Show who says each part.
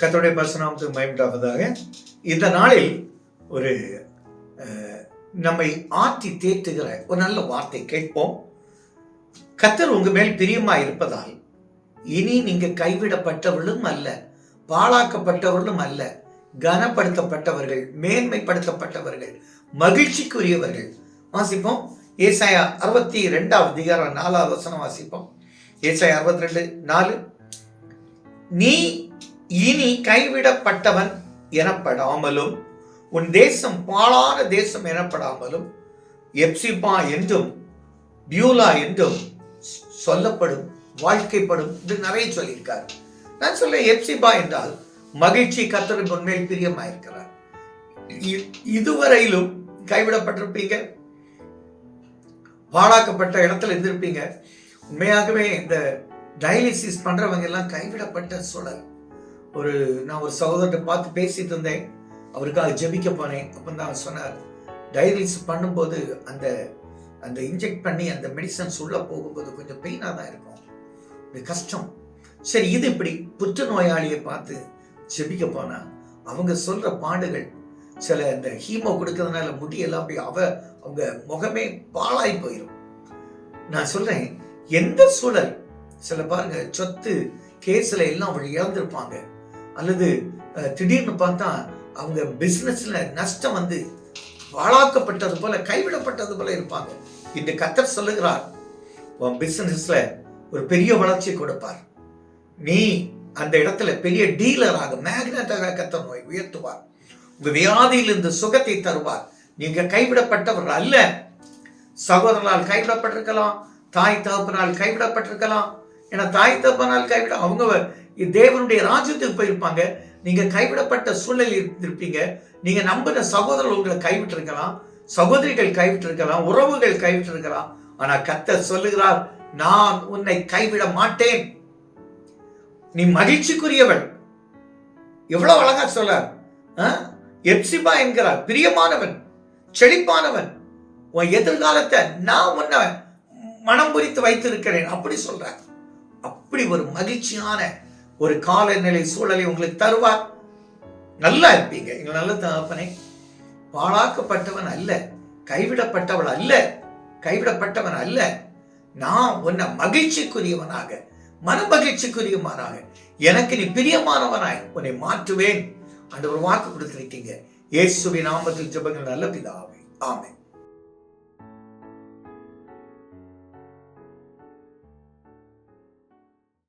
Speaker 1: கத்தோடைய பரிசுநாமத்துக்கு மயமிட்டாவதாக இந்த நாளில் ஒரு நம்மை ஆற்றி தேற்றுகிற ஒரு நல்ல வார்த்தை கேட்போம். கத்தர் உங்க மேல் பிரியமா இருப்பதால் இனி நீங்க கைவிடப்பட்டவர்களும் அல்ல பாழாக்கப்பட்டவர்களும் அல்ல கனப்படுத்தப்பட்டவர்கள் மேன்மைப்படுத்தப்பட்டவர்கள் மகிழ்ச்சிக்குரியவர்கள். வாசிப்போம். ஏசாயா அறுபத்தி ரெண்டாவது அதிகாரம் நாலாவது வசனம் வாசிப்போம். ஏசாயா அறுபத்தி ரெண்டு நாலு. நீ இனி கைவிடப்பட்டவன் எனப்படாமலும் உன் தேசம் பாழான தேசம் எனப்படாமலும் எப்சிபா என்றும் பியூலா என்றும் சொல்லப்படும் வாழ்க்கைப்படும் இது நிறைய சொல்லியிருக்கார். நான் சொல்ல எப்சிபா என்றால் மகிழ்ச்சி கத்தருக்கு உண்மையில் பிரியமாயிருக்கிறார். இ- இதுவரையிலும் கைவிடப்பட்டிருப்பீங்க பாழாக்கப்பட்ட இடத்துல இருந்திருப்பீங்க. உண்மையாகவே இந்த டயாலிசிஸ் பண்றவங்க எல்லாம் கைவிடப்பட்ட சூழல் ஒரு நான் ஒரு சகோதரத்தை பார்த்து பேசிட்டு இருந்தேன். அவருக்காக ஜெபிக்க போனேன். அப்போ தான் அவர் சொன்னார் டயாலிசிஸ் பண்ணும்போது அந்த அந்த இன்ஜெக்ட் பண்ணி அந்த மெடிசன்ஸ் உள்ளே போகும்போது கொஞ்சம் பெயினாக தான் இருக்கும். இது கஷ்டம். சரி இது இப்படி புற்றுநோயாளியை பார்த்து ஜெபிக்க போனால் அவங்க சொல்கிற பாடுகள் சில இந்த ஹீமோ கொடுக்கறதுனால முடியெல்லாம் அப்படி அவ அவங்க முகமே பாழாய் போயிடும் நான் சொல்கிறேன் எந்த சூழல்? சில பாருங்க சொத்து கேஸில் எல்லாம் அவங்க இழந்திருப்பாங்க. அல்லது திடீர்னு பார்த்தா அவங்க பிஸ்னஸில் நஷ்டம் வந்து வாழாக்கப்பட்டது போல கைவிடப்பட்டது போல இருப்பாங்க. இந்த கத்தர் சொல்லுகிறார் உன் பிஸ்னஸில் ஒரு பெரிய வளர்ச்சி கொடுப்பார். நீ அந்த இடத்துல பெரிய டீலராக மேக்னட்டாக கத்தர் நோய் உயர்த்துவார். உங்க வியாதியிலிருந்து சுகத்தை தருவார். நீங்க கைவிடப்பட்டவர் அல்ல. சகோதரனால் கைவிடப்பட்டிருக்கலாம் தாய் தகப்பனால் கைவிடப்பட்டிருக்கலாம். ஏன்னா தாய் தகப்பனால் கைவிட அவங்க தேவனுடைய ராஜ்யத்துக்கு போயிருப்பாங்க. நீங்க கைவிடப்பட்ட சூழலில் இருந்திருப்பீங்க. நீங்க நம்புற சகோதரர்கள் உங்களை கைவிட்டிருக்கலாம். சகோதரிகள் கைவிட்டிருக்கலாம். உறவுகள் கைவிட்டிருக்கலாம். ஆனா கத்த சொல்லுகிறார் நான் உன்னை கைவிட மாட்டேன். நீ மகிழ்ச்சிக்குரியவள். எவ்வளவு அழகா சொல்ல எப்சிபா என்கிறார். பிரியமானவன். செழிப்பானவன். உன் எதிர்காலத்தை நான் உன்னை மனம் புரித்து வைத்திருக்கிறேன். அப்படி சொல்ற அப்படி ஒரு மகிழ்ச்சியான ஒரு காலநிலை சூழலை உங்களுக்கு தருவார் நல்லா இருப்பீங்க. எங்க நல்ல தகப்பனை. பாழாக்கப்பட்டவன் அல்ல. கைவிடப்பட்டவள் அல்ல. கைவிடப்பட்டவன் அல்ல. நான் உன்னை மகிழ்ச்சிக்குரியவனாக மன மகிழ்ச்சிக்குரியவனாக எனக்கு நீ பிரியமானவனாய் உன்னை மாற்றுவேன். அந்த ஒரு வாக்கு கொடுத்திருக்கீங்க. இயேசுவின் நாமத்தில் ஜபங்கள் நல்ல பிதாவே. ஆமை